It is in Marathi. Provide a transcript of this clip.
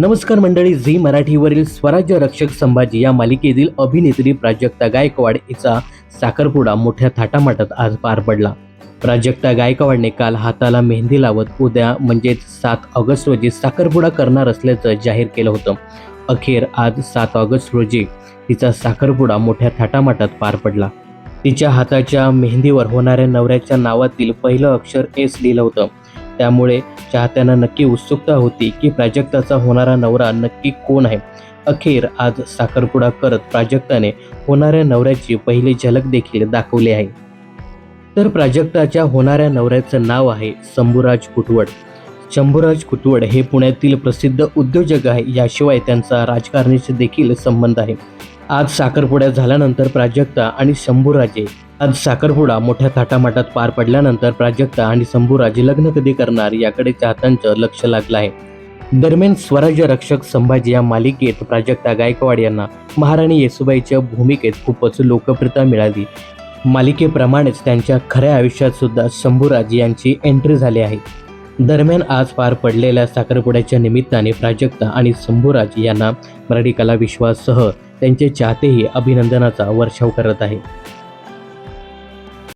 नमस्कार मंडळी झी मराठीवरील स्वराज्य रक्षक संभाजी या मालिकेतील अभिनेत्री प्राजक्ता गायकवाड हिचा साखरपुडा मोठ्या थाटामाटात आज पार पडला. प्राजक्ता गायकवाडने काल हाताला मेहंदी लावत उद्या म्हणजेच सात ऑगस्ट रोजी साखरपुडा करणार असल्याचं जाहीर केलं होतं. अखेर आज सात ऑगस्ट रोजी तिचा साखरपुडा मोठ्या थाटामाटात पार पडला. तिच्या हाताच्या मेहंदीवर होणाऱ्या नवऱ्याच्या नावातील पहिलं अक्षर एस लिहिलं होतं. त्यामुळे चाहत्यांना नक्की उत्सुकता होती की प्राजक्ताचा होणारा नवरा नक्की कोण आहे? अखेर आज साखरपुडा करत प्राजक्ताने होणाऱ्या नवऱ्याची पहिली झलक देखील दाखवली आहे. तर प्राजक्ताच्या होणाऱ्या नवऱ्याचं नाव आहे शंभूराज कुटवड. शंभूराज कुटवड हे पुण्यातील प्रसिद्ध उद्योजक आहे याशिवाय त्यांचा राजकारणाशी देखील संबंध आहे. आज साखरपुड्या झाल्यानंतर प्राजक्ता आणि शंभूराजे. आज साखरपुडा मोठ्या थाटामाटात पार पडल्यानंतर प्राजक्ता आणि शंभूराजे लग्न कधी करणार याकडे चाहत्यांचं लक्ष लागलं आहे. दरम्यान स्वराज्य रक्षक संभाजी या मालिकेत प्राजक्ता गायकवाड यांना महाराणी येसुबाईच्या भूमिकेत खूपच लोकप्रियता मिळाली. मालिकेप्रमाणेच त्यांच्या खऱ्या आयुष्यात सुद्धा शंभूराज यांची एंट्री झाली आहे. दरम्यान आज पार पडलेल्या साखरपुड्याच्या निमित्ताने प्राजक्ता आणि शंभूराज यांना मराठी कला विश्वाससह त्यांचे चाहतेही अभिनंदनाचा वर्षाव करत आहे